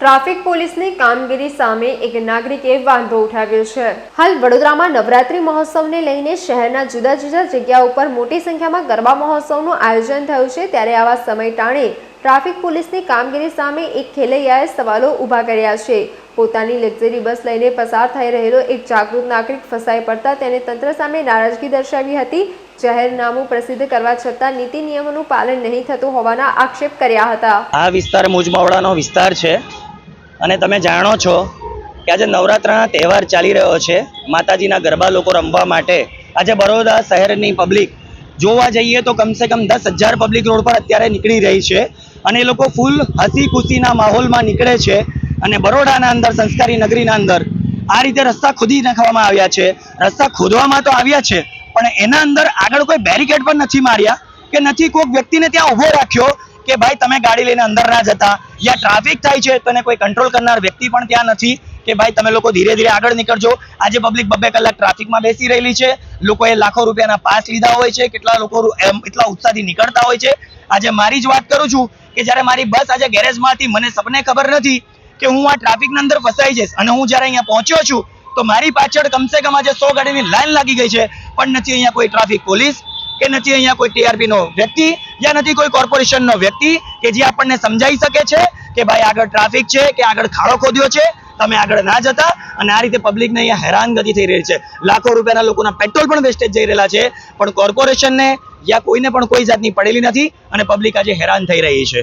Traffic પોલીસની કામગીરી સામે એક નાગરિકે વાંધો ઉઠાવ્યો છે. હાલ વડોદરામાં નવરાત્રી મહોત્સવને લઈને શહેરના જુદા જુદા જગ્યા ઉપર મોટી સંખ્યામાં ગરબા મહોત્સવનું આયોજન થયું છે. ત્યારે આવા સમય ટાણે ટ્રાફિક પોલીસની કામગીરી સામે એક ખેલૈયાએ સવાલો ઊભા કર્યા છે. પોતાની લક્ઝરી બસ લઈને પસાર થઈ રહેલો એક જાગૃત નાગરિક ફસાઈ પડતા તેને તંત્ર સામે નારાજગી દર્શાવી હતી. જાહેરનામું પ્રસિદ્ધ કરવા છતાં નીતિ નિયમોનું પાલન નહીં થતું હોવાના આક્ષેપ કર્યા હતા. આ વિસ્તાર મુજમાવડાનો વિસ્તાર છે. અને તમે જાણો છો કે આજે નવરાત્રના તહેવાર ચાલી રહ્યો છે. માતાજીના ગરબા લોકો રમવા માટે. આજે બરોડા શહેરની પબ્લિક જોવા જઈએ તો કમસે કમ દસ હજાર પબ્લિક રોડ પર અત્યારે નીકળી રહી છે. અને એ લોકો ફૂલ હસી ખુશીના માહોલમાં નીકળે છે. અને બરોડાના અંદર, સંસ્કારી નગરીના અંદર આ રીતે રસ્તા ખોદી નાખવામાં આવ્યા છે. રસ્તા ખોદવામાં તો આવ્યા છે, પણ એના અંદર આગળ કોઈ બેરિકેડ પણ નથી માર્યા કે નથી કોઈક વ્યક્તિને ત્યાં ઊભો રાખ્યો કે ભાઈ તમે ગાડી લઈને અંદર ના જતા, યા ટ્રાફિક થાય છે તો કોઈ કંટ્રોલ કરનાર વ્યક્તિ પણ ત્યાં નથી, કે ભાઈ તમે લોકો ધીરે ધીરે આગળ નીકળજો. આજે પબ્લિક બબે કલાક ટ્રાફિકમાં બેસી રહેલી છે, લોકોએ લાખો રૂપિયાના પાસ લીધા હોય છે, કેટલા લોકો એટલા ઉત્સાહથી નીકળતા હોય છે. આજે મારી જ વાત કરું છું કે જ્યારે મારી બસ આજે ગેરેજમાં હતી મને સપને ખબર નથી કે હું આ ટ્રાફિકની અંદર ફસાઈ જઈશ અને હું જ્યારે અહીંયા પહોંચ્યો છું, તો મારી પાછળ કમસે કમ આજે સો ગાડીની લાઈન લાગી ગઈ છે, પણ નથી અહીંયા કોઈ ટ્રાફિક પોલીસ કે નથી અહીંયા કોઈ ટીઆરપી નો વ્યક્તિ યા નથી કોઈ કોર્પોરેશન નો વ્યક્તિ કે જે આપણને સમજાવી શકે છે કે ભાઈ આગળ ટ્રાફિક છે, કે આગળ ખાડો ખોદ્યો છે, તમે આગળ ના જતા અને આ રીતે પબ્લિકને અહીંયા હેરાનગતિ થઈ રહી છે. લાખો રૂપિયાના લોકોના પેટ્રોલ પણ વેસ્ટેજ જઈ રહેલા છે, પણ કોર્પોરેશનને યા કોઈને પણ કોઈ જાતની પડેલી નથી અને પબ્લિક આજે હેરાન થઈ રહી છે.